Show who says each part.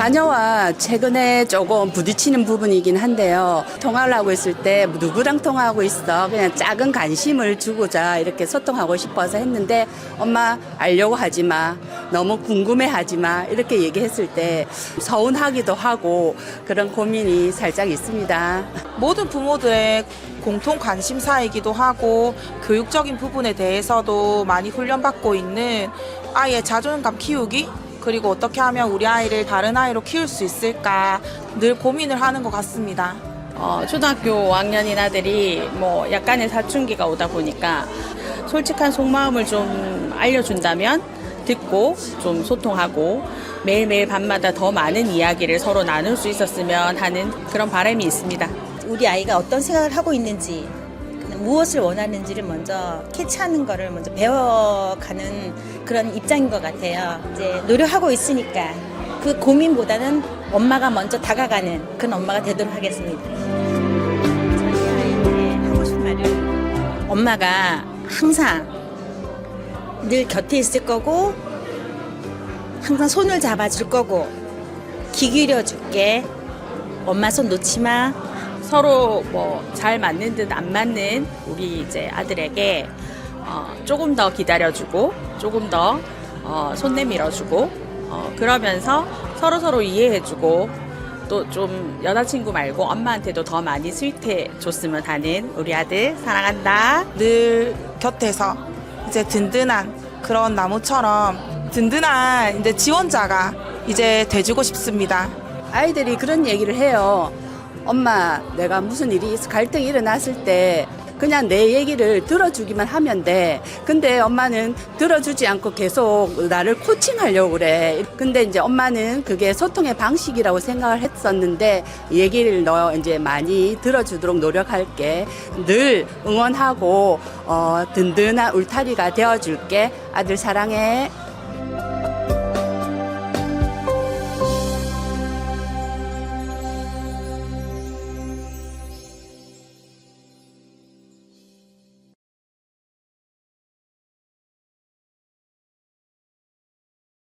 Speaker 1: 자녀와 최근에 조금 부딪히는 부분이긴 한데요. 통화를 하고 있을 때 누구랑 통화하고 있어? 그냥 작은 관심을 주고자 이렇게 소통하고 싶어서 했는데 엄마 알려고 하지 마. 너무 궁금해 하지 마. 이렇게 얘기했을 때 서운하기도 하고 그런 고민이 살짝 있습니다.
Speaker 2: 모든 부모들의 공통 관심사이기도 하고 교육적인 부분에 대해서도 많이 훈련받고 있는 아이의 자존감 키우기 그리고 어떻게 하면 우리 아이를 다른 아이로 키울 수 있을까 늘 고민을 하는 것 같습니다.
Speaker 3: 어, 초등학교 5학년인 아들이 뭐 약간의 사춘기가 오다 보니까 솔직한 속마음을 좀 알려준다면 듣고 좀 소통하고 매일매일 밤마다 더 많은 이야기를 서로 나눌 수 있었으면 하는 그런 바람이 있습니다.
Speaker 4: 우리 아이가 어떤 생각을 하고 있는지 무엇을 원하는지를 먼저 캐치하는 거를 먼저 배워가는 그런 입장인 것 같아요. 이제 노력하고 있으니까 그 고민보다는 엄마가 먼저 다가가는 그런 엄마가 되도록 하겠습니다. 저희 아이한테 하고 싶은 말은 엄마가 항상 늘 곁에 있을 거고 항상 손을 잡아줄 거고 귀 기울여 줄게 엄마 손 놓지 마
Speaker 3: 서로 뭐 잘 맞는 듯 안 맞는 우리 이제 아들에게 어, 조금 더 기다려주고 조금 더 어, 손 내밀어주고 어, 그러면서 서로 서로 이해해주고 또 좀 여자친구 말고 엄마한테도 더 많이 스윗해 줬으면 하는 우리 아들 사랑한다.
Speaker 2: 늘 곁에서 이제 든든한 그런 나무처럼 든든한 이제 지원자가 이제 돼주고 싶습니다.
Speaker 1: 아이들이 그런 얘기를 해요. 엄마, 내가 무슨 일이 있어, 갈등이 일어났을 때 그냥 내 얘기를 들어주기만 하면 돼. 근데 엄마는 들어주지 않고 계속 나를 코칭하려고 그래. 근데 이제 엄마는 그게 소통의 방식이라고 생각을 했었는데 얘기를 너 이제 많이 들어주도록 노력할게. 늘 응원하고 어, 든든한 울타리가 되어줄게. 아들 사랑해.